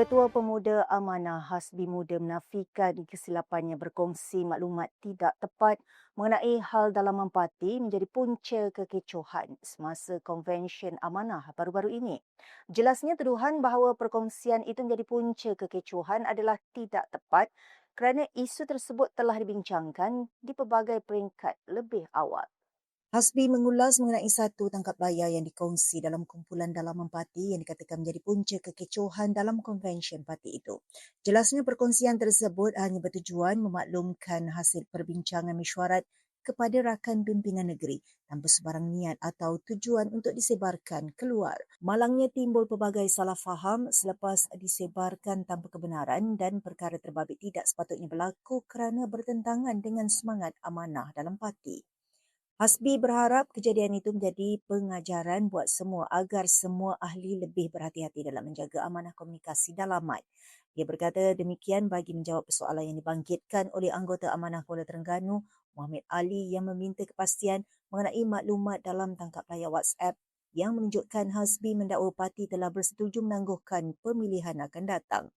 Ketua Pemuda Amanah Hasbi Muda menafikan kesilapannya berkongsi maklumat tidak tepat mengenai hal dalaman parti menjadi punca kekecohan semasa konvensyen amanah baru-baru ini. Jelasnya tuduhan bahawa perkongsian itu menjadi punca kekecohan adalah tidak tepat kerana isu tersebut telah dibincangkan di pelbagai peringkat lebih awal. Hasbi mengulas mengenai satu tangkap layar yang dikongsi dalam kumpulan dalaman parti yang dikatakan menjadi punca kekecohan dalam konvensyen parti itu. Jelasnya perkongsian tersebut hanya bertujuan memaklumkan hasil perbincangan mesyuarat kepada rakan pimpinan negeri tanpa sebarang niat atau tujuan untuk disebarkan keluar. Malangnya timbul pelbagai salah faham selepas disebarkan tanpa kebenaran dan perkara terbabit tidak sepatutnya berlaku kerana bertentangan dengan semangat amanah dalam parti. Hasbi berharap kejadian itu menjadi pengajaran buat semua agar semua ahli lebih berhati-hati dalam menjaga amanah komunikasi dalaman. Dia berkata demikian bagi menjawab persoalan yang dibangkitkan oleh anggota Amanah Kuala Terengganu, Muhammad Ali yang meminta kepastian mengenai maklumat dalam tangkap layar WhatsApp yang menunjukkan Hasbi mendakwa parti telah bersetuju menangguhkan pemilihan akan datang.